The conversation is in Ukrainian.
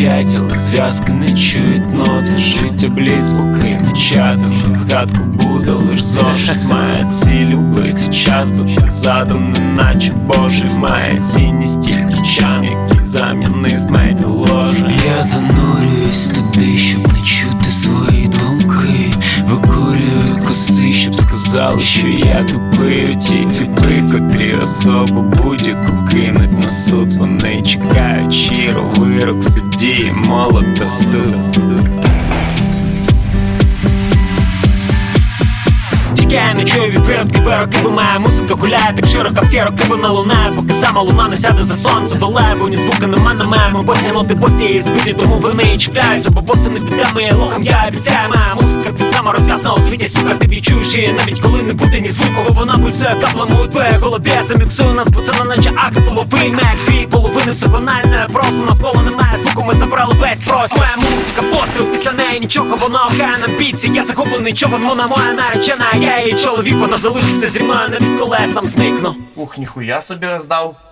сплять, але зв'язки не чують ноти. Життя блід спокійно чадом Згадку буде лиш зошит. Має ціль любити час, бо це задом неначе Божий Має цінність тільки чан, який замінив мені ложе. Я занурююсь туди, щоб не чути свої думки. Викурюю коси, щоб сказали, що я тупий. Ті тіпи, котрі особу будь-яку кинуть на суд. Вони чекають щиро вирок судді, молод та Я не чую від виродки моя музика гуляє так широко, всі роки вона лунає, поки сама луна не сяде за сонце долає, бо ні звука нема на маємо босі, ноти босі і збиті, тому вони і чіпляються, бо боси не підтримує лохам, я обіцяю, моя музика це сама розв'язна у світі, сука, ти відчуєш її навіть коли не буде ні звуку, бо вона пульсує каплами у твоїй голові, я заміксую нас, бо це наче акт половин, як дві половини все банальне, просто навколо немає весь простір Моя музика, постріл, після неї нічого, вона охайна біці, я захоплений човен, вона моя наречена, я її чоловік, вона залишиться зі мною навіть коли я зникну. Ух, ніхуя собі роздав.